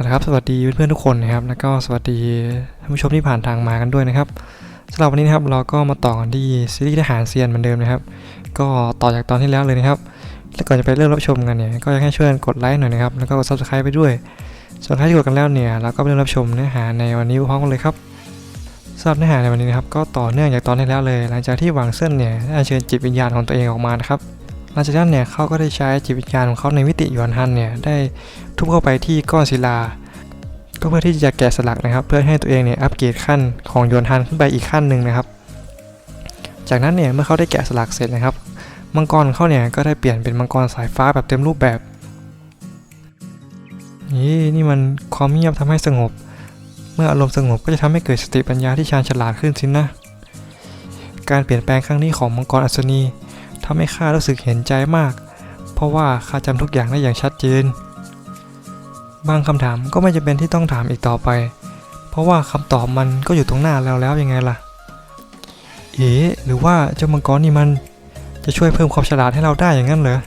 นะครับสวัสดีเพื่อนๆทุกคนนะครับ แล้วก็สวัสดีท่านผู้ชมที่ผ่านทางมากันด้วยนะครับสำหรับวันนี้นะครับเราก็มาต่อกันที่ซีรีส์ทหารเซียนเหมือนเดิมนะครับ ก็ต่อจากตอนที่แล้วเลยนะครับแล้วก่อนจะไปเริ่มรับชมกันเนี่ยก็อยากให้ช่วยกดไลค์หน่อยนะครับแล้วก็กด subscribe ไปด้วยส่วนใครที่กดกันแล้วเนี่ยเราก็ไปเริ่มรับชมเนื้อหาในวันนี้พร้อมกันเลยครับสำหรับเนื้อหาในวันนี้นะครับก็ต่อเนื่องจากตอนที่แล้วเลย หลังจากที่หวังเส้นเนี่ยได้อัญเชิญจิตวิญญาณของตัวเองออกมานะครับ หลังจากนั้นเนี่ยเขาก็ได้ใช้จิตวิญญาณของเขาในมิติยวนฮันเนี่ยได้ทุบเข้าไปที่ก้อนศิลา ก็เพื่อที่จะแกะสลักนะครับ เพื่อให้ตัวเองเนี่ยอัปเกรดขั้นของยวนฮันขึ้นไปอีกขั้นหนึ่งนะครับ จากนั้นเนี่ยเมื่อเขาได้แกะสลักเสร็จนะครับ มังกรเขาเนี่ยก็ได้เปลี่ยนเป็นมังกรสายฟ้าแบบเต็มรูปแบบนี่นี่มันความเงียบทำให้สงบ เมื่ออารมณ์สงบก็จะทำให้เกิดสติปัญญาที่ชาญฉลาดขึ้นสินะ การเปลี่ยนแปลงครั้งนี้ของมังกรอัศนี ทำให้ข้ารู้สึกเห็นใจมาก เพราะว่าข้าจำทุกอย่างได้อย่างชัดเจน บางคำถามก็ไม่จำเป็นที่ต้องถามอีกต่อไป เพราะว่าคำตอบมันก็อยู่ตรงหน้าแล้วแล้วยังไงล่ะ เอ๋หรือว่าเจ้ามังกรนี่มันจะช่วยเพิ่มความฉลาดให้เราได้อย่างนั้นเหรอ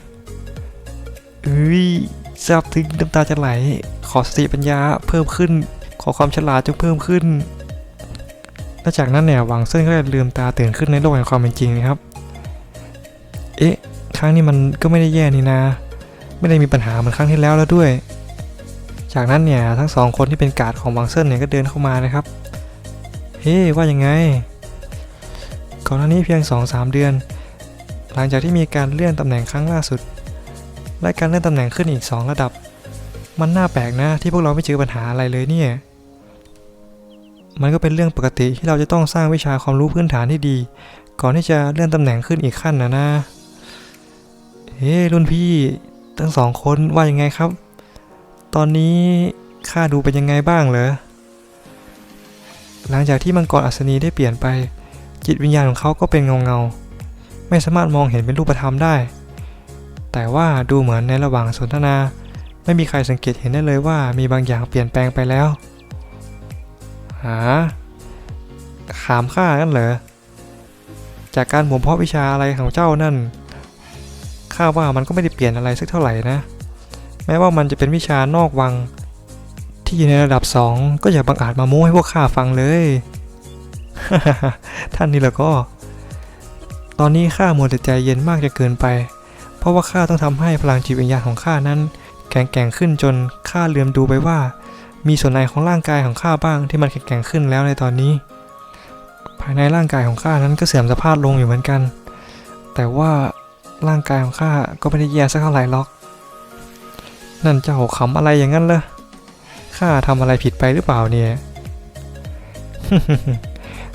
เอ้ยทราบถึงน้ำตาจะไหล ขอสติปัญญาเพิ่มขึ้น ขอความฉลาดจงเพิ่มขึ้นและจากนั้นเนี่ยหวังเส้นก็ได้ลืมตาตื่นขึ้นในโลกแห่งความเป็นจริงนะครับ เอ๊ะ ครั้งนี้มันก็ไม่ได้แย่นี่นะ ไม่ได้มีปัญหาเหมือนครั้งที่แล้วแล้วด้วย จากนั้นเนี่ยทั้งสองคนที่เป็นกาดของวังเซินเนี่ยก็เดินเข้ามานะครับ เฮ้ ว่ายังไง ก่อนหน้านี้เพียง 2-3 เดือน หลังจากที่มีการเลื่อนตำแหน่งครั้งล่าสุด และการเลื่อนตำแหน่งขึ้นอีก 2 ระดับ มันน่าแปลกนะที่พวกเราไม่เจอปัญหาอะไรเลยเนี่ยมันก็เป็นเรื่องปกติที่เราจะต้องสร้างวิชาความรู้พื้นฐานที่ดี ก่อนที่จะเลื่อนตำแหน่งขึ้นอีกขั้นนะนะ เฮ้รุ่นพี่ทั้งสองคนว่ายังไงครับ ตอนนี้ข้าดูเป็นยังไงบ้างเหรอ หลังจากที่มังกรอัศนีได้เปลี่ยนไป จิตวิญญาณของเขาก็เป็นเงาเงา ไม่สามารถมองเห็นเป็นรูปธรรมได้ แต่ว่าดูเหมือนในระหว่างสนทนา ไม่มีใครสังเกตเห็นได้เลยว่ามีบางอย่างเปลี่ยนแปลงไปแล้ว หา ขามข้ากันเหรอ จากการบ่มเพาะวิชาอะไรของเจ้านั่น ข้าว่ามันก็ไม่ได้เปลี่ยนอะไรสักเท่าไหร่นะ แม้ว่ามันจะเป็นวิชานอกวัง ที่อยู่ในระดับสองก็อย่าบังอาจมาโม้ให้พวกข้าฟังเลย ท่านนี่แหละก็ ตอนนี้ข้ามัวแต่ใจเย็นมากจะเกินไป เพราะว่าข้าต้องทำให้พลังจิตวิญญาณของข้านั้น แข็งแกร่งขึ้นจนข้าลืมดูไปว่า มีส่วนไหนของร่างกายของข้าบ้างที่มันแข็งแกร่งขึ้นแล้วในตอนนี้ ภายในร่างกายของข้านั้นก็เสื่อมสภาพลงอยู่เหมือนกัน แต่ว่า ร่างกายของข้าก็ไม่ได้แย่สักเท่าไหร่หรอก นั่นเจ้าขำอะไรอย่างนั้นเหรอข้าทำอะไรผิดไปหรือเปล่าเนี่ย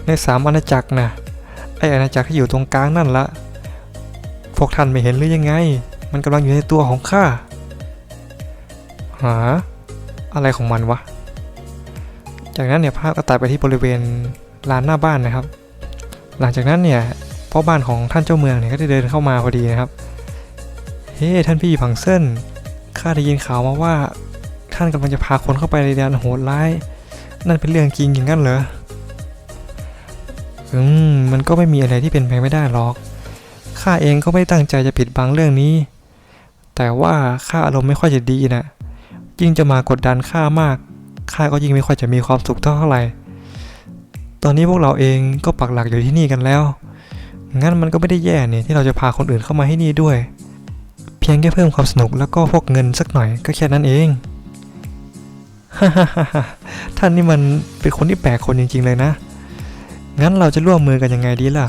ในสามอาณาจักรนะไออาณาจักรที่อยู่ตรงกลางนั่นละพวกท่านไม่เห็นหรือยังไง มันกำลังอยู่ในตัวของข้าหา อะไรของมันวะ จากนั้นเนี่ยภาพก็ตัดไปที่บริเวณลานหน้าบ้านนะครับ หลังจากนั้นเนี่ย พ่อบ้านของท่านเจ้าเมืองเนี่ยก็ได้เดินเข้ามาพอดีนะครับ เฮ้ ท่านพี่ผังเส้น ข้าได้ยินข่าวมาว่า ท่านกำลังจะพาคนเข้าไปในแดนโหดร้าย นั่นเป็นเรื่องจริงอย่างนั้นเหรอ อืม มันก็ไม่มีอะไรที่เป็นไปไม่ได้หรอก ข้าเองก็ไม่ตั้งใจจะปิดบังเรื่องนี้ แต่ว่าข้าอารมณ์ไม่ค่อยจะดีนะ ยิ่งจะมากดดันข้ามาก ข้าก็ยิ่งไม่ค่อยจะมีความสุขเท่าไหร่ ตอนนี้พวกเราเองก็ปักหลักอยู่ที่นี่กันแล้ว งั้นมันก็ไม่ได้แย่เนี่ยที่เราจะพาคนอื่นเข้ามาที่นี่ด้วย เพียงแค่เพิ่มความสนุกแล้วก็พวกเงินสักหน่อยก็แค่นั้นเองท่านนี่มันเป็นคนที่แปลกคนจริง ๆ เลยนะ งั้นเราจะร่วมมือกันยังไงดีล่ะ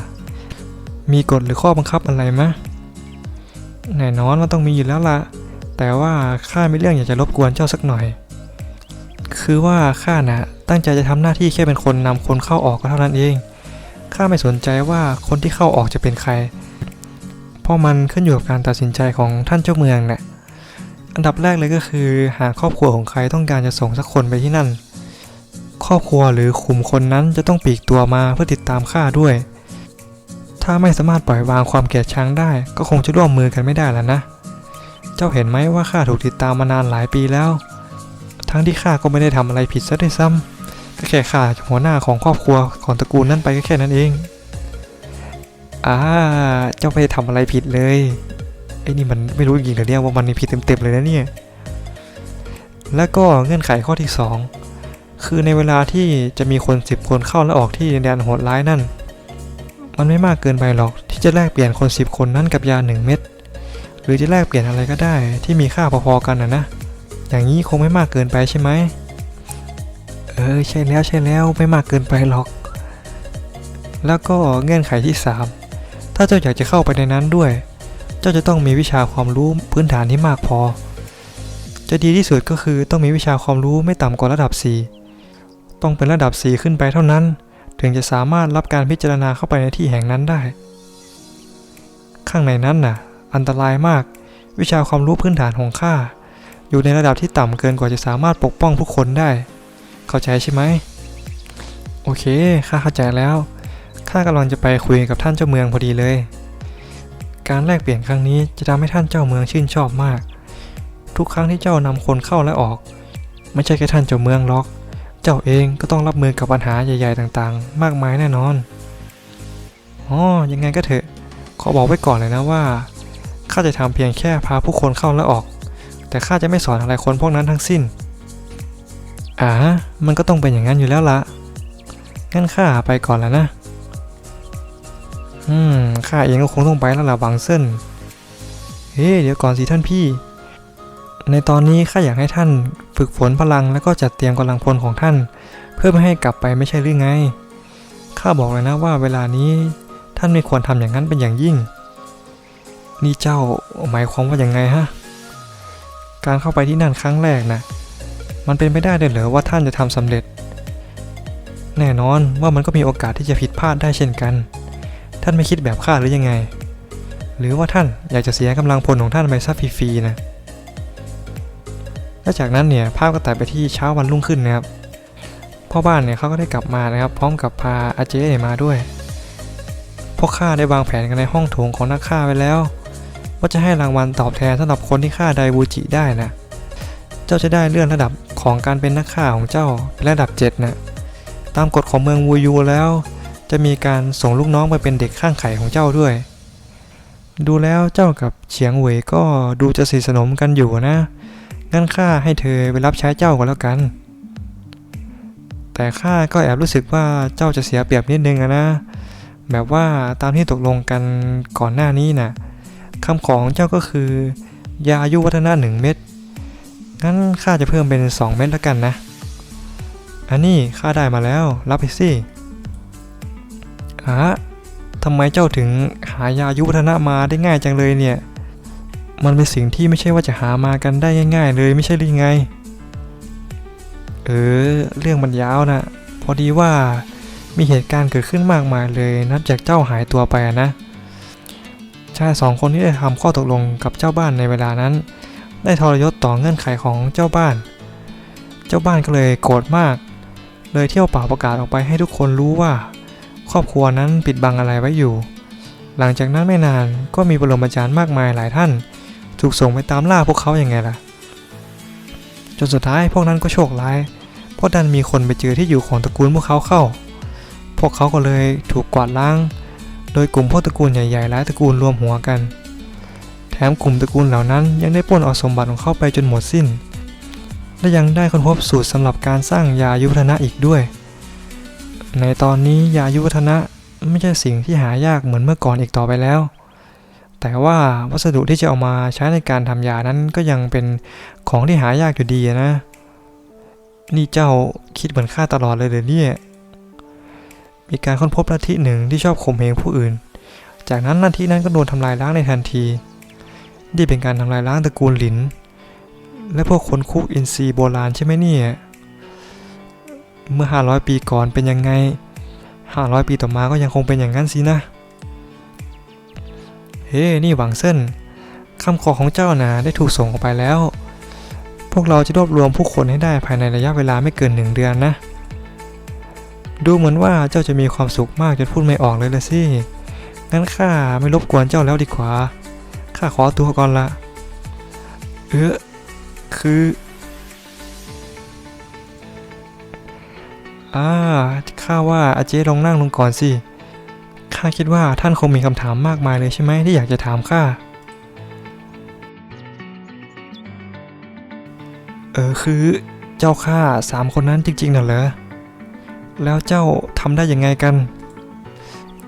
มีกฎหรือข้อบังคับอะไรมะแน่นอนว่าต้องมีอยู่แล้วล่ะ แต่ว่าข้ามีเรื่องอยากจะรบกวนเจ้าสักหน่อย คือว่าข้านะตั้งใจจะทำหน้าที่แค่เป็นคนนำคนเข้าออกก็เท่านั้นเอง ข้าไม่สนใจว่าคนที่เข้าออกจะเป็นใคร เพราะมันขึ้นอยู่กับการตัดสินใจของท่านเจ้าเมืองนะ่ะอันดับแรกเลยก็คือหากครอบครัวของใครต้องการจะส่งสักคนไปที่นั่น ครอบครัวหรือขุมคนนั้นจะต้องปีกตัวมาเพื่อติดตามข้าด้วย ถ้าไม่สามารถปล่อยวางความเกลียดชังได้ ก็คงจะร่วมมือกันไม่ได้แล้วนะ เจ้าเห็นไหมว่าข้าถูกติดตามมานานหลายปีแล้ว ทั้งที่ข้าก็ไม่ได้ทำอะไรผิดซะด้วยซ้ำ ก็แค่ข้าหัวหน้าของครอบครัวของตระกูลนั้นไปก็แค่นั้นเองอ่าเจ้าไม่ได้ทำอะไรผิดเลยไอ้นี่มันไม่รู้จริงๆเหรอเนี่ยว่ามันมีผิดเต็มๆเลยนะเนี่ย และก็เงื่อนไขข้อที่ 2 คือในเวลาที่จะมีคน 10 คนเข้าและออกที่แดนโหดร้ายนั่น มันไม่มากเกินไปหรอกที่จะแลกเปลี่ยนคน 10 คนนั้นกับยา 1 เม็ดหรือจะแลกเปลี่ยนอะไรก็ได้ที่มีค่าพอๆกันนะนะ อย่างนี้คงไม่มากเกินไปใช่ไหม เออใช่แล้วใช่แล้วไม่มากเกินไปหรอก แล้วก็เงื่อนไขที่ 3 ถ้าเจ้าอยากจะเข้าไปในนั้นด้วย เจ้าจะต้องมีวิชาความรู้พื้นฐานที่มากพอ จะดีที่สุดก็คือต้องมีวิชาความรู้ไม่ต่ำกว่าระดับ 4 ต้องเป็นระดับ 4 ขึ้นไปเท่านั้น ถึงจะสามารถรับการพิจารณาเข้าไปในที่แห่งนั้นได้ ข้างในนั้นน่ะ อันตรายมาก วิชาความรู้พื้นฐานของข้าอยู่ในระดับที่ต่ำเกินกว่าจะสามารถปกป้องผู้คนได้ เข้าใจใช่ไหมโอเคข้าเข้าใจแล้วข้ากำลังจะไปคุยกับท่านเจ้าเมืองพอดีเลย การแลกเปลี่ยนครั้งนี้จะทำให้ท่านเจ้าเมืองชื่นชอบมาก ทุกครั้งที่เจ้านำคนเข้าและออก ไม่ใช่แค่ท่านเจ้าเมืองหรอก เจ้าเองก็ต้องรับมือกับปัญหาใหญ่ๆต่างๆ มากมายแน่นอนอ๋อยังไงก็เถอะขอบอกไว้ก่อนเลยนะว่าข้าจะทำเพียงแค่พาผู้คนเข้าและออก แต่ข้าจะไม่สอนอะไรคนพวกนั้นทั้งสิ้น่ามันก็ต้องเป็นอย่างนั้นอยู่แล้วละงั้นข้าไปก่อนแล้วนะ อืม ข้าเองก็คงต้องไปแล้วล่ะบางเส้น เฮ้เดี๋ยวก่อนสิท่านพี่ ในตอนนี้ข้าอยากให้ท่านฝึกฝนพลังแล้วก็จัดเตรียมกำลังพลของท่าน เพื่อไม่ให้กลับไปไม่ใช่หรือไง ข้าบอกเลยนะว่าเวลานี้ท่านไม่ควรทำอย่างนั้นเป็นอย่างยิ่ง นี่เจ้าหมายความว่าอย่างไงฮะ การเข้าไปที่นั่นครั้งแรกนะ มันเป็นไปได้เลยเหรอว่าท่านจะทำสำเร็จ แน่นอนว่ามันก็มีโอกาสที่จะผิดพลาดได้เช่นกัน ท่านไม่คิดแบบข้าหรือยังไง หรือว่าท่านอยากจะเสียกำลังพลของท่านไปซะฟรีๆนะและจากนั้นเนี่ยภาพก็ตัดไปที่เช้าวันรุ่งขึ้นนะครับพ่อบ้านเนี่ยเขาก็ได้กลับมานะครับ พร้อมกับพาอาเจมาด้วยพวกข้าได้วางแผนกันในห้องโถงของนักฆ่าไว้แล้ว ว่าจะให้รางวัลตอบแทนสำหรับคนที่ฆ่าไดบูจิได้นะ เจ้าจะได้เลื่อนระดับ ของการเป็นนักฆ่าของเจ้าเป็นระดับ7นะตามกฎของเมืองวูยูแล้ว จะมีการส่งลูกน้องไปเป็นเด็กข้างไข่ของเจ้าด้วย ดูแล้วเจ้ากับเฉียงเหวยก็ดูจะสนิทสนมกันอยู่นะงั้นข้าให้เธอไปรับใช้เจ้าก็แล้วกัน แต่ข้าก็แอบรู้สึกว่าเจ้าจะเสียเปรียบนิดนึงนะ แบบว่าตามที่ตกลงกันก่อนหน้านี้นะ่ะคำของเจ้าก็คือยาอายุวัฒนะหนึ่งเม็ด งั้นข้าจะเพิ่มเป็น 2 เม็ดแล้วกันนะ อันนี้ข้าได้มาแล้ว รับไปสิอะทำไมเจ้าถึงหายายุวัฒนะมาได้ง่ายจังเลยเนี่ย มันเป็นสิ่งที่ไม่ใช่ว่าจะหามากันได้ง่าย ๆ เลยไม่ใช่หรือไง เออ เรื่องมันยาวนะ พอดีว่ามีเหตุการณ์เกิดขึ้นมากมายเลยนับจากเจ้าหายตัวไปอะนะชายสองคนที่ได้ทำข้อตกลงกับเจ้าบ้านในเวลานั้น ได้ทรยศต่อเงื่อนไขของเจ้าบ้าน เจ้าบ้านก็เลยโกรธมาก เลยเที่ยวเป่าประกาศออกไปให้ทุกคนรู้ว่า ครอบครัวนั้นปิดบังอะไรไว้อยู่ หลังจากนั้นไม่นานก็มีปรมาจารย์มากมายหลายท่าน ถูกส่งไปตามล่าพวกเขาอย่างไงล่ะ จนสุดท้ายพวกนั้นก็โชคร้าย เพราะดันมีคนไปเจอที่อยู่ของตระกูลพวกเขาเข้า พวกเขาก็เลยถูกกวาดล้าง โดยกลุ่มพวกตระกูลใหญ่ๆหลายตระกูลรวมหัวกัน มกลุ่มตระกูลเหล่านั้นยังได้ปล้นเอาสมบัติของเขาไปจนหมดสิ้น และยังได้ค้นพบสูตรสำหรับการสร้างยาอายุวัฒนะอีกด้วย ในตอนนี้ยาอายุวัฒนะไม่ใช่สิ่งที่หายากเหมือนเมื่อก่อนอีกต่อไปแล้ว แต่ว่าวัสดุที่จะเอามาใช้ในการทำยานั้นก็ยังเป็นของที่หายากอยู่ดีนะ นี่เจ้าคิดเหมือนข้าตลอดเลยเหรอเนี่ย มีการค้นพบลัทธิหนึ่งที่ชอบข่มเหงผู้อื่น จากนั้นลัทธินั้นก็โดนทำลายล้างในทันที นี่เป็นการทำลายล้างตระกูลหลิน และพวกคนคุกอินทรีย์โบราณใช่ไหมเนี่ย เมื่อ 500 ปีก่อนเป็นยังไง 500 ปีต่อมาก็ยังคงเป็นอย่างนั้นสินะ เฮ้ นี่หวังเส้นคำขอของเจ้านะได้ถูกส่งออกไปแล้ว พวกเราจะรวบรวมผู้คนให้ได้ภายในระยะเวลาไม่เกินหนึ่งเดือนนะ ดูเหมือนว่าเจ้าจะมีความสุขมากจนพูดไม่ออกเลยละสิ งั้นข้าไม่รบกวนเจ้าแล้วดีกว่า ข้าขอตัวก่อนละ เออ คือ อ่า ข้าว่าอาเจลองนั่งลงก่อนสิ ข้าคิดว่าท่านคงมีคำถามมากมายเลยใช่ไหมที่อยากจะถามข้า เออ คือเจ้าข้าสามคนนั้นจริงๆน่ะเหรอ แล้วเจ้าทำได้ยังไงกัน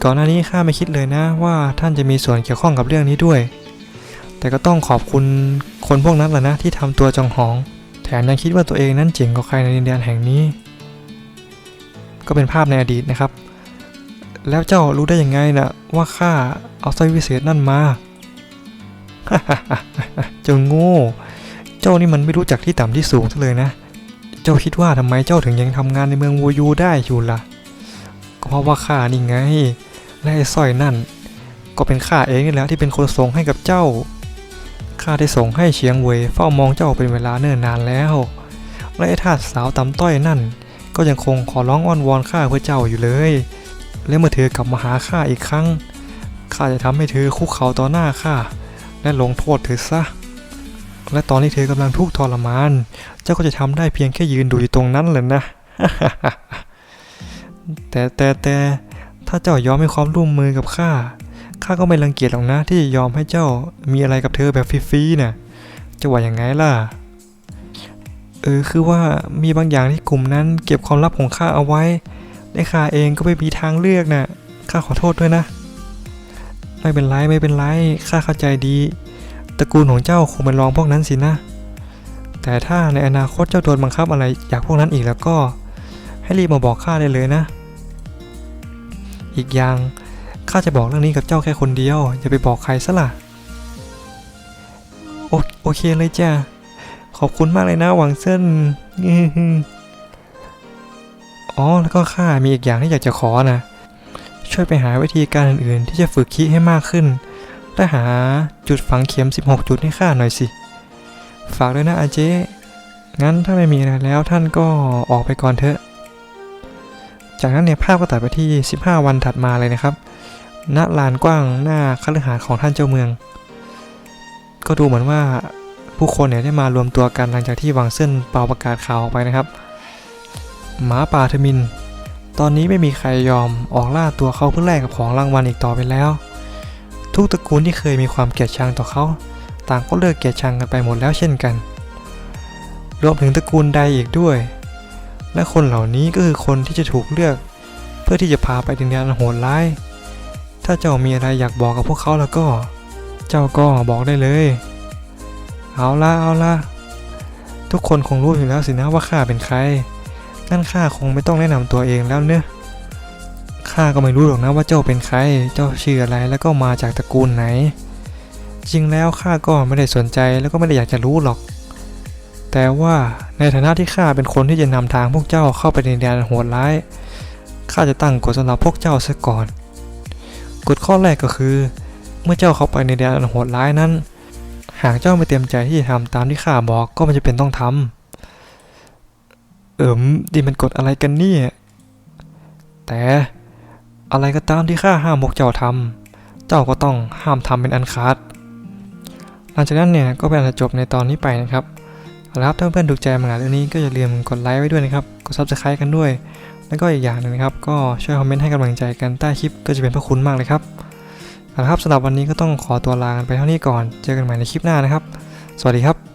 ก่อนหน้านี้ข้าไม่คิดเลยนะว่าท่านจะมีส่วนเกี่ยวข้องกับเรื่องนี้ด้วย แต่ก็ต้องขอบคุณคนพวกนั้นแหละนะที่ทำตัวจองหอง แถมยังคิดว่าตัวเองนั้นเจ๋งกว่าใครในดินแดนแห่งนี้ ก็เป็นภาพในอดีตนะครับ แล้วเจ้ารู้ได้ยังไงนะว่าข้าเอาสร้อยวิเศษนั่นมาเจ้าโง่ เจ้านี่มันไม่รู้จักที่ต่ำที่สูงซะเลยนะ เจ้าคิดว่าทำไมเจ้าถึงยังทำงานในเมืองวูยูได้อยู่ล่ะ ก็เพราะว่าข้านี่ไง และไอ้สร้อยนั่น ก็เป็นข้าเองนี่แหละที่เป็นคนส่งให้กับเจ้า ข้าได้ส่งให้เฉียงเว่ยเฝ้ามองเจ้าเป็นเวลาเนิ่นนานแล้วและไอ้ทาสสาวตำต้อยนั่น ก็ยังคงขอร้องอ้อนวอนข้าเพื่อเจ้าอยู่เลย และเมื่อเธอกลับมาหาข้าอีกครั้งข้าจะทำให้เธอคุกเข่าต่อหน้าข้าและลงโทษเธอซะ และตอนที่เธอกำลังทุกข์ทรมาน เจ้าก็จะทำได้เพียงแค่ยืนดูอยู่ตรงนั้นเลยนะ แต่แต่แต่ถ้าเจ้ายอมให้ความร่วมมือกับข้า ข้าก็ไม่รังเกียจหรอกนะที่จะยอมให้เจ้ามีอะไรกับเธอแบบฟรีๆน่ะจะว่าอย่างไงล่ะ เออคือว่ามีบางอย่างที่กลุ่มนั้น เก็บความลับของข้าเอาไว้และข้าเองก็ไม่มีทางเลือกน่ะข้าขอโทษด้วยนะ ไม่เป็นไรไม่เป็นไรข้าเข้าใจดีตระกูลของเจ้าคงเป็นรองพวกนั้นสินะ แต่ถ้าในอนาคตเจ้าโดนบังคับอะไรจากพวกนั้นอีกแล้วก็ ให้รีบมาบอกข้าได้เลยนะ อีกอย่าง ข้าจะบอกเรื่องนี้กับเจ้าแค่คนเดียว อย่าไปบอกใครซะล่ะ โอโอเคเลยจ้าขอบคุณมากเลยนะหวังเส้นอ๋อ แล้วก็ข้ามีอีกอย่างที่อยากจะขอนะ ช่วยไปหาวิธีการอื่นๆ ที่จะฝึกคิดให้มากขึ้นและหาจุดฝังเข็ม 16 จุดให้ข้าหน่อยสิ ฝากด้วยนะอาเจ๊งั้นถ้าไม่มีอะไรแล้วท่านก็ออกไปก่อนเถอะ จากนั้นเนี่ยภาพก็ตัดไปที่ 15 วันถัดมาเลยนะครับ ณลานกว้างหน้าคฤหาสน์ของท่านเจ้าเมือง ก็ดูเหมือนว่าผู้คนเนี่ยได้มารวมตัวกันหลังจากที่วางเส้นเป่าประกาศข่าวออกไปนะครับ หมาป่าทมิน ตอนนี้ไม่มีใครยอมออกล่าตัวเขาเพื่อแลกกับของรางวัลอีกต่อไปแล้ว ทุกตระกูลที่เคยมีความเกลียดชังต่อเขา ต่างก็เลิกเกลียดชังกันไปหมดแล้วเช่นกัน รวมถึงตระกูลใดอีกด้วย และคนเหล่านี้ก็คือคนที่จะถูกเลือก เพื่อที่จะพาไปดินแดนโหดร้าย ถ้าเจ้ามีอะไรอยากบอกกับพวกเขาแล้วก็ เจ้าก็บอกได้เลย เอาละเอาละทุกคนคงรู้อยู่แล้วสินะว่าข้าเป็นใครงั้นข้าคงไม่ต้องแนะนำตัวเองแล้วเนอะข้าก็ไม่รู้หรอกนะว่าเจ้าเป็นใคร เจ้าชื่ออะไรแล้วก็มาจากตระกูลไหน จริงแล้วข้าก็ไม่ได้สนใจแล้วก็ไม่ได้อยากจะรู้หรอก แต่ว่าในฐานะที่ข้าเป็นคนที่จะนำทางพวกเจ้าเข้าไปในแดนโหดร้าย ข้าจะตั้งกฎสำหรับพวกเจ้าซะก่อน กฎข้อแรกก็คือ เมื่อเจ้าเข้าไปในแดนโหดร้ายนั้น หากเจ้าไม่เต็มใจที่จะทำตามที่ข้าบอกก็ไม่จะเป็นต้องทำเอิมดีมันกฎอะไรกันนี่แต่อะไรก็ตามที่ข้าห้ามพวกเจ้าทำเจ้าก็ต้องห้ามทำเป็นอันขาดหลังจากนั้นเนี่ยก็เป็นอันจบในตอนนี้ไปนะครับเอาละครับถ้าเพื่อนๆถูกใจมังงะเรื่องนี้ก็อย่าลืมกดไลค์ไว้ด้วยนะครับ กด subscribe กันด้วย แล้วก็อีกอย่างหนึ่งนะครับ ก็ช่วยคอมเมนต์ให้กำลังใจกันใต้คลิปก็จะเป็นพระคุณมากเลยครับนะครับสำหรับวันนี้ก็ต้องขอตัวลากันไปเท่านี้ก่อน เจอกันใหม่ในคลิปหน้านะครับ สวัสดีครับ